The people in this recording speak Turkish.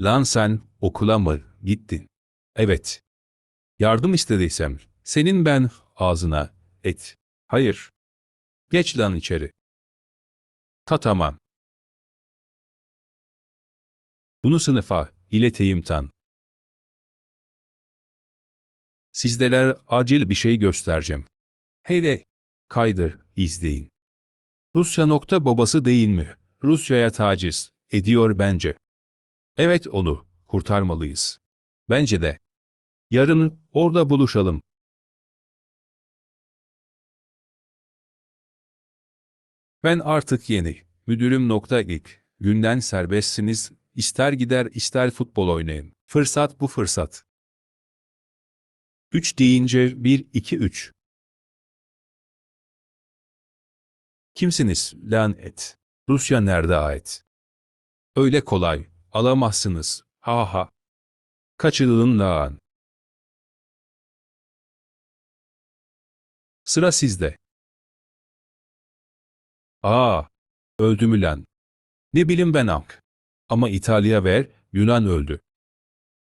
Lan sen okula mı gittin? Evet. Yardım istediysem senin ben ağzına et. Hayır. Geç lan içeri. Ta tamam. Bunu sınıfa ileteyim tan. Sizdeler acil bir şey göstereceğim. Hele kaydır, izleyin. Rusya nokta babası değil mi? Rusya'ya taciz ediyor bence. Evet onu kurtarmalıyız. Bence de. Yarın orada buluşalım. Ben artık yeni müdürüm nokta ilk günden serbestsiniz. İster gider ister futbol oynayın. Fırsat bu fırsat. 3 deyince 1 2 3. Kimsiniz lan et? Rusya nerede ait? Öyle kolay alamazsınız. Ha ha. Kaçırılın lan. Sıra sizde. Aa, öldü mü lan? Ne bileyim ben ak. Ama İtalya ver, Yunan öldü.